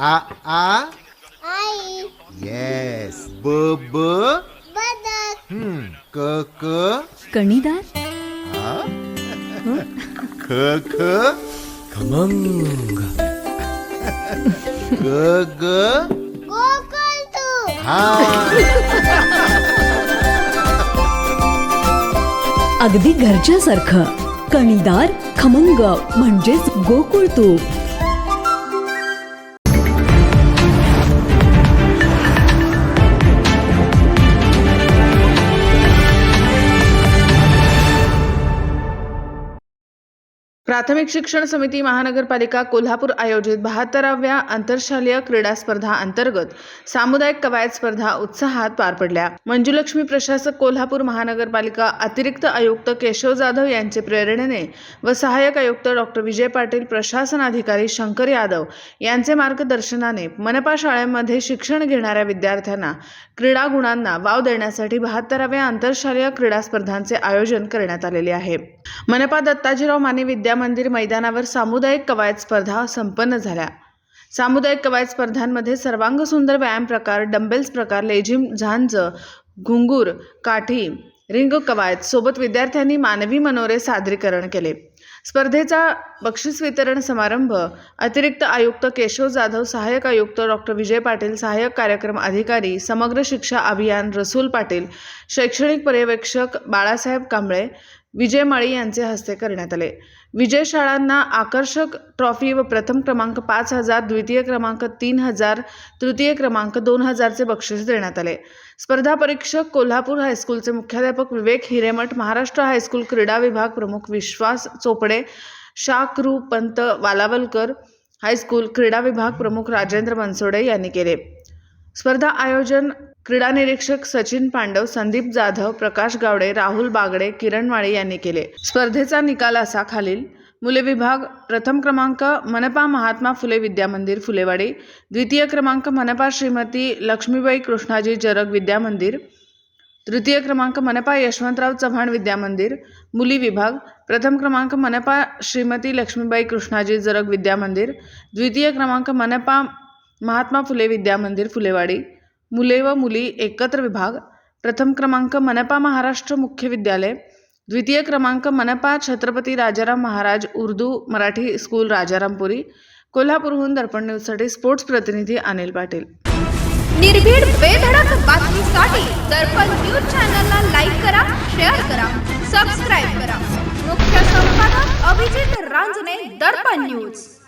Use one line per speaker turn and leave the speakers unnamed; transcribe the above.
आ आ?
आई.
Yes ब ब
बदक
हम्म क क
कणीदार?
ख ख
खमंग.
ग ग
गोकुळ तू.
हा.
अगदी घरच्यासारखं. कणीदार खमंग म्हणजेच गोकुळ तूप
प्राथमिक शिक्षण समिती महानगरपालिका कोल्हापूर आयोजित बहात्तराव्या आंतरशालेय क्रीडा स्पर्धा अंतर्गत सामुदायिक कवायत स्पर्धा उत्साहात पार पडल्या. मंजुलक्ष्मी प्रशासक कोल्हापूर महानगरपालिका अतिरिक्त आयुक्त केशव जाधव यांचे प्रेरणेने व सहाय्यक आयुक्त डॉक्टर विजय पाटील प्रशासन अधिकारी शंकर यादव यांचे मार्गदर्शनाने मनपा शाळेमध्ये शिक्षण घेणाऱ्या विद्यार्थ्यांना क्रीडा गुणांना वाव देण्यासाठी बहात्तराव्या आंतरशालेय क्रीडा स्पर्धांचे आयोजन करण्यात आलेले आहे. मनपा दत्ताजीराव माने विद्या मंदिर मैदानावर सामुदायिक कवायत स्पर्धा संपन्न झाल्या. सामुदायिक कवायत स्पर्धांमध्ये सर्वांग सुंदर व्यायाम प्रकार डंबेल्स प्रकार लेझिम झांज घुंगूर काठी रिंग कवायत सोबत विद्यार्थ्यांनी मानवी मनोरे सादरीकरण केले. स्पर्धेचा बक्षीस वितरण समारंभ अतिरिक्त आयुक्त केशव जाधव सहाय्यक आयुक्त डॉक्टर विजय पाटील सहाय्यक कार्यक्रम अधिकारी समग्र शिक्षा अभियान रसूल पाटील शैक्षणिक पर्यवेक्षक बाळासाहेब कांबळे विजय माळी यांचे हस्ते करण्यात आले. विजय शाळांना आकर्षक ट्रॉफी व प्रथम क्रमांक पाच हजार द्वितीय क्रमांक तीन हजार तृतीय क्रमांक दोन हजारचे बक्षीस देण्यात आले. स्पर्धा परीक्षक कोल्हापूर हायस्कूलचे मुख्याध्यापक विवेक हिरेमठ महाराष्ट्र हायस्कूल क्रीडा विभाग प्रमुख विश्वास चोपडे शाकरू पंत वालावलकर हायस्कूल क्रीडा विभाग प्रमुख राजेंद्र बनसोडे यांनी केले. स्पर्धा आयोजन क्रीडा निरीक्षक सचिन पांडव संदीप जाधव प्रकाश गावडे राहुल बागडे किरण माळे यांनी केले. स्पर्धेचा निकाल असा खालील. मुले विभाग प्रथम क्रमांक मनपा महात्मा फुले विद्यामंदिर फुलेवाडी. द्वितीय क्रमांक मनपा श्रीमती लक्ष्मीबाई कृष्णाजी जरग विद्यामंदिर. तृतीय क्रमांक मनपा यशवंतराव चव्हाण विद्यामंदिर. मुली विभाग प्रथम क्रमांक मनपा श्रीमती लक्ष्मीबाई कृष्णाजी जरग विद्यामंदिर. द्वितीय क्रमांक मनपा महात्मा फुले विद्यामंदिर फुलेवाडी. मुले व मुली एकत्र विभाग. प्रथम क्रमांक मनपा महाराष्ट्र मुख्य विद्यालय. द्वितीय क्रमांक मनपा छत्रपती राजाराम महाराज उर्दू मराठी स्कूल राजारामपुरी. कोल्हापूरहून दर्पण न्यूजसाठी स्पोर्ट्स प्रतिनिधी अनिल पाटील.
निर्भीड बेधडक बातमीसाठी दर्पण न्यूज चॅनलला लाईक करा शेअर करा सबस्क्राईब करा. मुख्य संपादक अभिजित रांजने दर्पण न्यूज.